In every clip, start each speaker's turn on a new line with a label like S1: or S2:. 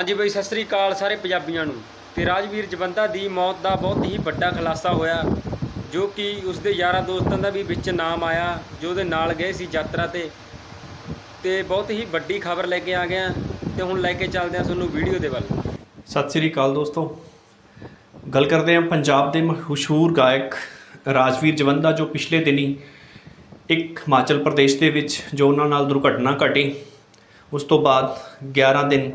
S1: ਹਾਂਜੀ ਬਈ, ਸਤਿ ਸ੍ਰੀ ਅਕਾਲ ਸਾਰੇ ਪੰਜਾਬੀਆਂ ਨੂੰ। ਤੇ ਰਾਜਵੀਰ ਜਵੰਦਾ ਦੀ ਮੌਤ ਦਾ ਬਹੁਤ ਹੀ ਵੱਡਾ ਖੁਲਾਸਾ ਹੋਇਆ, ਜੋ ਕਿ ਉਸਦੇ ਯਾਰਾਂ ਦੋਸਤਾਂ ਦਾ ਵੀ ਵਿੱਚ ਨਾਮ ਆਇਆ, ਜੋ ਉਹਦੇ ਨਾਲ ਗਏ ਸੀ ਯਾਤਰਾ ਤੇ। ਤੇ ਬਹੁਤ ਹੀ ਵੱਡੀ ਖਬਰ ਲੈ ਕੇ ਆ ਗਏ ਹਾਂ ਤੇ ਹੁਣ ਲੈ ਕੇ ਚੱਲਦੇ ਹਾਂ ਤੁਹਾਨੂੰ ਵੀਡੀਓ ਦੇ ਵੱਲ।
S2: ਸਤਿ ਸ੍ਰੀ ਅਕਾਲ ਦੋਸਤੋ। ਗੱਲ ਕਰਦੇ ਹਾਂ ਪੰਜਾਬ ਦੇ ਮਸ਼ਹੂਰ ਗਾਇਕ ਰਾਜਵੀਰ ਜਵੰਦਾ, ਜੋ ਪਿਛਲੇ ਦਿਨੀ ਇੱਕ ਹਿਮਾਚਲ ਪ੍ਰਦੇਸ਼ ਦੇ ਵਿੱਚ ਜੋ ਉਹਨਾਂ ਨਾਲ ਦੁਰਘਟਨਾ ਘਟੀ, ਉਸ ਤੋਂ ਬਾਅਦ 11 ਦਿਨ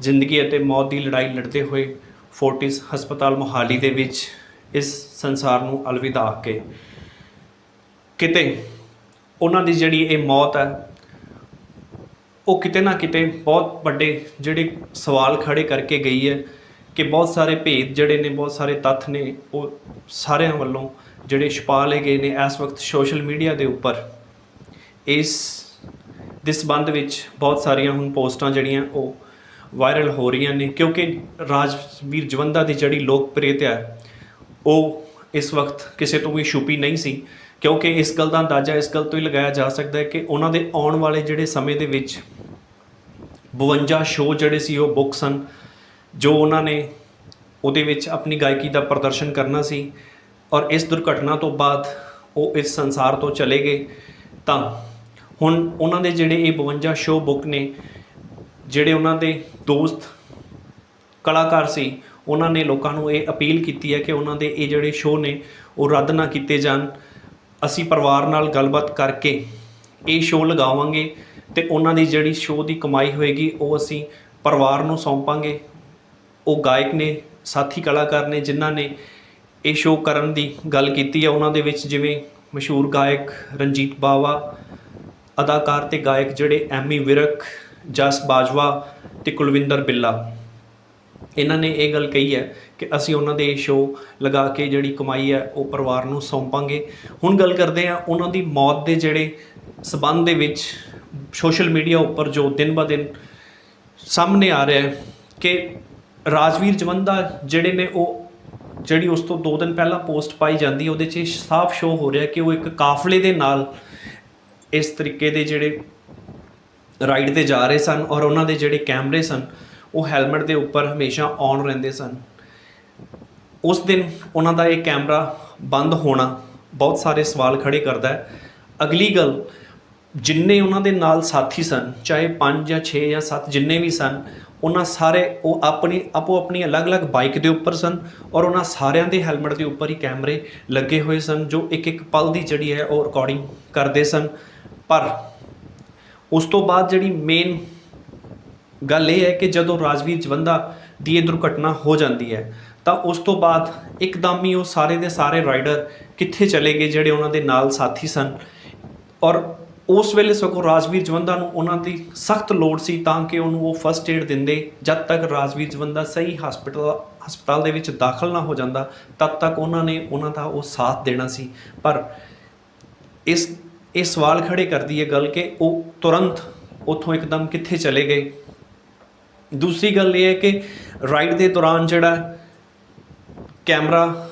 S2: ਜ਼ਿੰਦਗੀ ਅਤੇ ਮੌਤ ਦੀ ਲੜਾਈ ਲੜਦੇ ਹੋਏ ਫੋਰਟਿਸ ਹਸਪਤਾਲ ਮੋਹਾਲੀ ਦੇ ਵਿੱਚ ਇਸ ਸੰਸਾਰ ਨੂੰ ਅਲਵਿਦਾ ਕੇ। ਕਿਤੇ ਉਹਨਾਂ ਦੀ ਜਿਹੜੀ ਇਹ ਮੌਤ ਹੈ, ਉਹ ਕਿਤੇ ਨਾ ਕਿਤੇ ਬਹੁਤ ਵੱਡੇ ਜਿਹੜੇ ਸਵਾਲ ਖੜੇ ਕਰਕੇ ਗਈ ਹੈ ਕਿ ਬਹੁਤ ਸਾਰੇ ਭੇਦ ਜਿਹੜੇ ਨੇ, ਬਹੁਤ ਸਾਰੇ ਤੱਥ ਨੇ, ਉਹ ਸਾਰਿਆਂ ਵੱਲੋਂ ਜਿਹੜੇ ਛੁਪਾ ਲਏ ਗਏ ਨੇ ਇਸ ਵਕਤ ਸੋਸ਼ਲ ਮੀਡੀਆ ਦੇ ਉੱਪਰ। ਇਸ ਦੇ ਸੰਬੰਧ ਵਿੱਚ ਬਹੁਤ ਸਾਰੀਆਂ ਹੁਣ ਪੋਸਟਾਂ ਜਿਹੜੀਆਂ, ਉਹ ਵਾਇਰਲ ਹੋ ਰਹੀਆਂ ਨੇ, ਕਿਉਂਕਿ ਰਾਜਵੀਰ ਜਵੰਦਾ ਦੀ ਜਿਹੜੀ ਲੋਕਪ੍ਰਿਯਤਾ ਹੈ, ਉਹ ਇਸ ਵਕਤ ਕਿਸੇ ਤੋਂ ਵੀ ਛੁਪੀ ਨਹੀਂ ਸੀ, ਕਿਉਂਕਿ ਇਸ ਗੱਲ ਦਾ ਅੰਦਾਜ਼ਾ ਇਸ ਗੱਲ ਤੋਂ ਹੀ ਲਗਾਇਆ ਜਾ ਸਕਦਾ ਹੈ ਕਿ ਉਹਨਾਂ ਦੇ ਆਉਣ ਵਾਲੇ ਜਿਹੜੇ ਸਮੇਂ ਦੇ ਵਿੱਚ 52 ਸ਼ੋਅ ਜਿਹੜੇ ਸੀ, ਉਹ ਬੁੱਕ ਸਨ, ਜੋ ਉਹਨਾਂ ਨੇ ਉਹਦੇ ਵਿੱਚ ਆਪਣੀ ਗਾਇਕੀ ਦਾ ਪ੍ਰਦਰਸ਼ਨ ਕਰਨਾ ਸੀ ਔਰ ਇਸ ਦੁਰਘਟਨਾ ਤੋਂ ਬਾਅਦ ਉਹ ਇਸ ਸੰਸਾਰ ਤੋਂ ਚਲੇ ਗਏ, ਤਾਂ ਹੁਣ ਉਹਨਾਂ ਦੇ ਜਿਹੜੇ ਇਹ 52 ਸ਼ੋਅ ਬੁੱਕ ਨੇ ਜਿਹੜੇ ਉਹਨਾਂ ਦੇ ਦੋਸਤ ਕਲਾਕਾਰ ਸੀ, ਉਹਨਾਂ ਨੇ ਲੋਕਾਂ ਨੂੰ ਇਹ ਅਪੀਲ ਕੀਤੀ ਹੈ ਕਿ ਉਹਨਾਂ ਦੇ ਇਹ ਜਿਹੜੇ ਸ਼ੋਅ ਨੇ, ਉਹ ਰੱਦ ਨਾ ਕੀਤੇ ਜਾਣ। ਅਸੀਂ ਪਰਿਵਾਰ ਨਾਲ ਗੱਲਬਾਤ ਕਰਕੇ ਇਹ ਸ਼ੋਅ ਲਗਾਵਾਂਗੇ ਤੇ ਉਹਨਾਂ ਦੀ ਜਿਹੜੀ ਸ਼ੋਅ ਦੀ ਕਮਾਈ ਹੋਏਗੀ, ਉਹ ਅਸੀਂ ਪਰਿਵਾਰ ਨੂੰ ਸੌਂਪਾਂਗੇ। ਉਹ ਗਾਇਕ ਨੇ, ਸਾਥੀ ਕਲਾਕਾਰ ਨੇ ਜਿਨ੍ਹਾਂ ਨੇ ਇਹ ਸ਼ੋਅ ਕਰਨ ਦੀ ਗੱਲ ਕੀਤੀ ਹੈ, ਉਹਨਾਂ ਦੇ ਵਿੱਚ ਜਿਵੇਂ ਮਸ਼ਹੂਰ ਗਾਇਕ ਰਣਜੀਤ ਬਾਵਾ, ਅਦਾਕਾਰ ਤੇ ਗਾਇਕ ਜਿਹੜੇ ਐਮੀ ਵਿਰਕ ਜਸ ਬਾਜਵਾ ਤੇ ਕੁਲਵਿੰਦਰ ਬਿੱਲਾ। ਇਹਨਾਂ ਨੇ ਇਹ ਗੱਲ ਕਹੀ ਹੈ ਕਿ ਅਸੀਂ ਉਹਨਾਂ ਦੇ ਸ਼ੋਅ ਲਗਾ ਕੇ ਜਿਹੜੀ ਕਮਾਈ ਹੈ, ਉਹ ਪਰਿਵਾਰ ਨੂੰ ਸੌਂਪਾਂਗੇ। ਹੁਣ ਗੱਲ ਕਰਦੇ ਹਾਂ ਉਹਨਾਂ ਦੀ ਮੌਤ ਦੇ ਜਿਹੜੇ ਸਬੰਧ ਦੇ ਵਿੱਚ ਸੋਸ਼ਲ ਮੀਡੀਆ ਉੱਪਰ ਜੋ ਦਿਨ ਬ ਦਿਨ ਸਾਹਮਣੇ ਆ ਰਿਹਾ ਹੈ ਕਿ ਰਾਜਵੀਰ ਜਵੰਦਾ ਜਿਹੜੇ ਨੇ ਉਹ ਜਿਹੜੀ ਉਸ ਤੋਂ 2 ਦਿਨ ਪਹਿਲਾਂ ਪੋਸਟ ਪਾਈ ਜਾਂਦੀ ਹੈ, ਉਹਦੇ 'ਚ ਸਾਫ਼ ਸ਼ੋਅ ਹੋ ਰਿਹਾ ਕਿ ਉਹ ਇੱਕ ਕਾਫਲੇ ਦੇ ਨਾਲ ਇਸ ਤਰੀਕੇ ਦੇ ਜਿਹੜੇ ਰਾਈਡ ਤੇ ਜਾ ਰਹੇ ਸਨ ਔਰ ਉਹਨਾਂ ਦੇ ਜਿਹੜੇ ਕੈਮਰੇ ਸਨ, ਉਹ ਹੈਲਮਟ ਦੇ ਉੱਪਰ ਹਮੇਸ਼ਾ ਔਨ ਰਹਿੰਦੇ ਸਨ। ਉਸ ਦਿਨ ਉਹਨਾਂ ਦਾ ਇਹ ਕੈਮਰਾ ਬੰਦ ਹੋਣਾ ਬਹੁਤ ਸਾਰੇ ਸਵਾਲ ਖੜੇ ਕਰਦਾ ਹੈ। ਅਗਲੀ ਗੱਲ, ਜਿੰਨੇ ਉਹਨਾਂ ਦੇ ਨਾਲ ਸਾਥੀ ਸਨ, ਚਾਹੇ 5 ਜਾਂ 6 ਜਾਂ 7 ਜਿੰਨੇ ਵੀ ਸਨ, ਉਹਨਾਂ ਸਾਰੇ ਉਹ ਆਪਣੀ ਆਪੋ ਆਪਣੀ ਅਲੱਗ-ਅਲੱਗ ਬਾਈਕ ਦੇ ਉੱਪਰ ਸਨ ਔਰ ਉਹਨਾਂ ਸਾਰਿਆਂ ਦੇ ਹੈਲਮਟ ਦੇ ਉੱਪਰ ਹੀ ਕੈਮਰੇ ਲੱਗੇ ਹੋਏ ਸਨ, ਜੋ ਇੱਕ ਇੱਕ ਪਲ ਦੀ ਜਿਹੜੀ ਹੈ ਉਹ ਰਿਕਾਰਡਿੰਗ ਕਰਦੇ ਸਨ। ਪਰ ਉਸ ਤੋਂ ਬਾਅਦ ਜਿਹੜੀ ਮੇਨ ਗੱਲ ਇਹ ਹੈ ਕਿ ਜਦੋਂ ਰਾਜਵੀਰ ਜਵੰਦਾ ਦੀ ਇਹ ਦੁਰਘਟਨਾ ਹੋ ਜਾਂਦੀ ਹੈ, ਤਾਂ ਉਸ ਤੋਂ ਬਾਅਦ ਇੱਕਦਮ ਹੀ ਉਹ ਸਾਰੇ ਦੇ ਸਾਰੇ ਰਾਈਡਰ ਕਿੱਥੇ ਚਲੇ ਗਏ ਜਿਹੜੇ ਉਹਨਾਂ ਦੇ ਨਾਲ ਸਾਥੀ ਸਨ। ਔਰ ਉਸ ਵੇਲੇ ਸਗੋਂ ਰਾਜਵੀਰ ਜਵੰਦਾ ਨੂੰ ਉਹਨਾਂ ਦੀ ਸਖਤ ਲੋੜ ਸੀ ਤਾਂ ਕਿ ਉਹਨੂੰ ਉਹ ਫਸਟ ਏਡ ਦਿੰਦੇ। ਜਦ ਤੱਕ ਰਾਜਵੀਰ ਜਵੰਦਾ ਸਹੀ ਹਸਪੀਟਲ ਹਸਪਤਾਲ ਦੇ ਵਿੱਚ ਦਾਖਲ ਨਾ ਹੋ ਜਾਂਦਾ, ਤਦ ਤੱਕ ਉਹਨਾਂ ਨੇ ਉਹਨਾਂ ਦਾ ਉਹ ਸਾਥ ਦੇਣਾ ਸੀ। ਪਰ ਇਸ ਇਹ ਸਵਾਲ ਖੜੇ ਕਰਦੀ ਹੈ ਗੱਲ ਕਿ ਉਹ ਤੁਰੰਤ ਉੱਥੋਂ ਇੱਕਦਮ ਕਿੱਥੇ ਚਲੇ ਗਏ? ਦੂਸਰੀ ਗੱਲ ਇਹ ਹੈ ਕਿ ਰਾਈਡ ਦੇ ਦੌਰਾਨ ਜਿਹੜਾ ਕੈਮਰਾ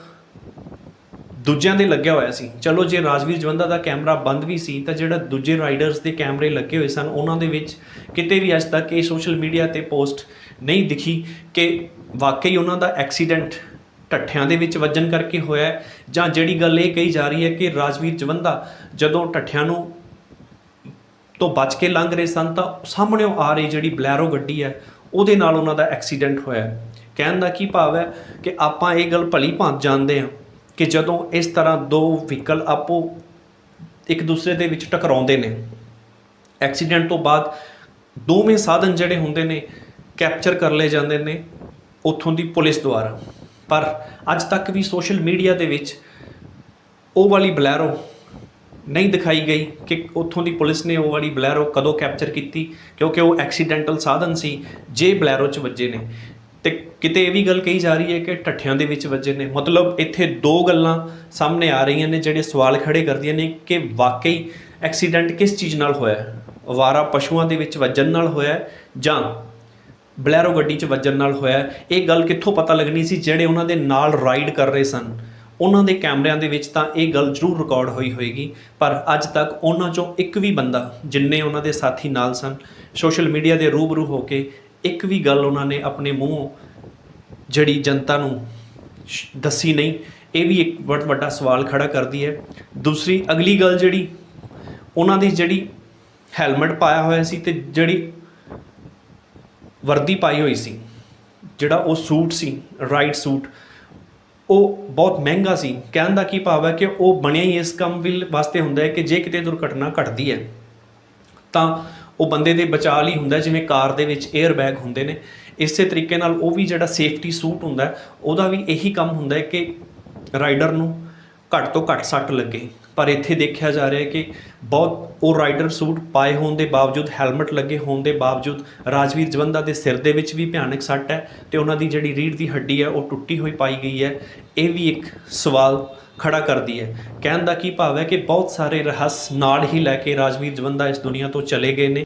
S2: ਦੂਜਿਆਂ ਦੇ ਲੱਗਿਆ ਹੋਇਆ ਸੀ। ਚਲੋ ਜੇ ਰਾਜਵੀਰ ਜਵੰਦਾ ਦਾ ਕੈਮਰਾ ਬੰਦ ਵੀ ਸੀ ਤਾਂ ਜਿਹੜਾ ਦੂਜੇ ਰਾਈਡਰਸ ਦੇ ਕੈਮਰੇ ਲੱਗੇ ਹੋਏ ਸਨ, ਉਹਨਾਂ ਦੇ ਵਿੱਚ ਕਿਤੇ ਵੀ ਅੱਜ ਤੱਕ ਇਹ ਸੋਸ਼ਲ ਮੀਡੀਆ ਤੇ ਪੋਸਟ ਨਹੀਂ ਦਿਖੀ ਕਿ ਵਾਕਈ ਉਹਨਾਂ ਦਾ ਐਕਸੀਡੈਂਟ ਟੱਠਿਆਂ ਦੇ ਵਿੱਚ ਵੱਜਣ ਕਰਕੇ ਹੋਇਆ ਜਾਂ ਜਿਹੜੀ ਗੱਲ ਇਹ ਕਹੀ ਜਾ ਰਹੀ ਹੈ ਕਿ ਰਾਜਵੀਰ ਜਵੰਦਾ ਜਦੋਂ ਟੱਠਿਆਂ ਨੂੰ ਤੋਂ ਬਚ ਕੇ ਲੰਘ ਰਹੇ ਸਨ ਤਾਂ ਸਾਹਮਣੇੋਂ ਆ ਰਹੀ ਜਿਹੜੀ ਬਲੈਰੋ ਗੱਡੀ ਹੈ, ਉਹਦੇ ਨਾਲ ਉਹਨਾਂ ਦਾ ਐਕਸੀਡੈਂਟ ਹੋਇਆ ਕਹਿਣ ਦਾ ਕੀ ਭਾਵ ਹੈ ਕਿ ਆਪਾਂ ਇਹ ਗੱਲ ਭਲੀ ਭਾਂਤ ਜਾਣਦੇ ਹਾਂ ਕਿ ਜਦੋਂ ਇਸ ਤਰ੍ਹਾਂ ਦੋ ਵਹੀਕਲ ਆਪੋ ਇੱਕ ਦੂਸਰੇ ਦੇ ਵਿੱਚ ਟਕਰਾਉਂਦੇ ਨੇ, ਐਕਸੀਡੈਂਟ ਤੋਂ ਬਾਅਦ ਦੋਵੇਂ ਸਾਧਨ ਜਿਹੜੇ ਹੁੰਦੇ ਨੇ, ਕੈਪਚਰ ਕਰ ਲਏ ਜਾਂਦੇ ਨੇ ਉੱਥੋਂ ਦੀ ਪੁਲਿਸ ਦੁਆਰਾ। ਪਰ ਅੱਜ ਤੱਕ ਵੀ ਸੋਸ਼ਲ ਮੀਡੀਆ ਦੇ ਵਿੱਚ ਉਹ ਵਾਲੀ ਬਲੈਰੋ ਨਹੀਂ ਦਿਖਾਈ ਗਈ ਕਿ ਉੱਥੋਂ ਦੀ ਪੁਲਿਸ ਨੇ ਉਹ ਵਾਲੀ ਬਲੈਰੋ ਕਦੋਂ ਕੈਪਚਰ ਕੀਤੀ, ਕਿਉਂਕਿ ਉਹ ਐਕਸੀਡੈਂਟਲ ਸਾਧਨ ਸੀ, ਜੇ ਬਲੈਰੋ 'ਚ ਵੱਜੇ ਨੇ। ਤੇ ਕਿਤੇ ਇਹ ਵੀ ਗੱਲ ਕਹੀ ਜਾ ਰਹੀ ਹੈ ਕਿ ਠੱਠਿਆਂ ਦੇ ਵਿੱਚ ਵੱਜੇ ਨੇ। ਮਤਲਬ ਇੱਥੇ ਦੋ ਗੱਲਾਂ ਸਾਹਮਣੇ ਆ ਰਹੀਆਂ ਨੇ ਜਿਹੜੇ ਸਵਾਲ ਖੜੇ ਕਰਦੀਆਂ ਨੇ ਕਿ ਵਾਕਈ ਐਕਸੀਡੈਂਟ ਕਿਸ ਚੀਜ਼ ਨਾਲ ਹੋਇਆ ਹੈ? ਅਵਾਰਾ ਪਸ਼ੂਆਂ ਦੇ ਵਿੱਚ ਵੱਜਣ ਨਾਲ ਹੋਇਆ ਜਾਂ ਬਲੈਰੋ ਗੱਡੀ 'ਚ ਵੱਜਣ ਨਾਲ ਹੋਇਆ। ਇਹ ਗੱਲ ਕਿੱਥੋਂ ਪਤਾ ਲੱਗਣੀ ਸੀ? ਜਿਹੜੇ ਉਹਨਾਂ ਦੇ ਨਾਲ ਰਾਈਡ ਕਰ ਰਹੇ ਸਨ, ਉਹਨਾਂ ਦੇ ਕੈਮਰਿਆਂ ਦੇ ਵਿੱਚ ਤਾਂ ਇਹ ਗੱਲ ਜ਼ਰੂਰ ਰਿਕਾਰਡ ਹੋਈ ਹੋਏਗੀ। ਪਰ ਅੱਜ ਤੱਕ ਉਹਨਾਂ ਚੋਂ ਇੱਕ ਵੀ ਬੰਦਾ, ਜਿੰਨੇ ਉਹਨਾਂ ਦੇ ਸਾਥੀ ਨਾਲ ਸਨ ਸੋਸ਼ਲ ਮੀਡੀਆ ਦੇ ਰੂਬਰੂ ਹੋ ਕੇ ਇੱਕ ਵੀ ਗੱਲ ਉਹਨਾਂ ਨੇ ਆਪਣੇ ਮੂੰਹੋਂ ਜਿਹੜੀ ਜਨਤਾ ਨੂੰ ਦੱਸੀ ਨਹੀਂ, ਇਹ ਵੀ ਇੱਕ ਬਹੁਤ ਵੱਡਾ ਸਵਾਲ ਖੜਾ ਕਰਦੀ ਹੈ। ਦੂਸਰੀ, ਅਗਲੀ ਗੱਲ ਜਿਹੜੀ, ਉਹਨਾਂ ਦੀ ਜਿਹੜੀ ਹੈਲਮਟ ਪਾਇਆ ਹੋਇਆ ਸੀ ਤੇ ਜਿਹੜੀ ਵਰਦੀ ਪਾਈ ਹੋਈ ਸੀ, ਜਿਹੜਾ ਉਹ ਸੂਟ ਸੀ ਰਾਈਟ ਸੂਟ, ਉਹ ਬਹੁਤ ਮਹਿੰਗਾ ਸੀ। ਕਹਿਣ ਦਾ ਕੀ ਭਾਵ ਹੈ ਕਿ ਉਹ ਬਣਿਆ ਹੀ ਇਸ ਕੰਮ ਵਿਲ ਵਾਸਤੇ ਹੁੰਦਾ ਹੈ ਕਿ ਜੇ ਕਿਤੇ ਦੁਰਘਟਨਾ ਘਟਦੀ ਹੈ, ਤਾਂ ਉਹ ਬੰਦੇ ਦੇ ਬਚਾਅ ਲਈ ਹੁੰਦਾ ਜਿਵੇਂ ਕਾਰ ਦੇ ਵਿੱਚ 에ਅਰ ਬੈਗ ਹੁੰਦੇ ਨੇ। ਇਸੇ ਤਰੀਕੇ ਨਾਲ ਉਹ ਵੀ ਜਿਹੜਾ ਸੇਫਟੀ ਸੂਟ ਹੁੰਦਾ ਉਹਦਾ ਵੀ ਇਹੀ ਕੰਮ ਹੁੰਦਾ ਹੈ ਕਿ ਰਾਈਡਰ ਨੂੰ ਘੱਟ ਤੋਂ ਘੱਟ ਸੱਟ ਲੱਗੇ। ਪਰ ਇੱਥੇ ਦੇਖਿਆ ਜਾ ਰਿਹਾ ਹੈ ਕਿ ਬਹੁਤ ਉਹ ਰਾਈਡਰ ਸੂਟ ਪਾਏ ਹੋਣ ਦੇ ਬਾਵਜੂਦ ਹੈਲਮਟ ਲੱਗੇ ਹੋਣ ਦੇ ਬਾਵਜੂਦ ਰਾਜਵੀਰ ਜਵੰਦਾ ਦੇ ਸਿਰ ਦੇ ਵਿੱਚ ਵੀ ਭਿਆਨਕ ਸੱਟ ਹੈ ਤੇ ਉਹਨਾਂ ਦੀ ਜਿਹੜੀ ਰੀੜ੍ਹ ਦੀ ਹੱਡੀ ਹੈ, ਉਹ ਟੁੱਟੀ ਹੋਈ ਪਾਈ ਗਈ ਹੈ। ਇਹ ਵੀ ਇੱਕ ਸਵਾਲ ਖੜਾ ਕਰਦੀ ਹੈ। ਕਹਿਣ ਦਾ ਕੀ ਭਾਵ ਹੈ ਕਿ ਬਹੁਤ ਸਾਰੇ ਰਹੱਸ ਨਾਲ ਹੀ ਲੈ ਕੇ ਰਾਜਵੀਰ ਜਵੰਦਾ ਇਸ ਦੁਨੀਆ ਤੋਂ ਚਲੇ ਗਏ ਨੇ।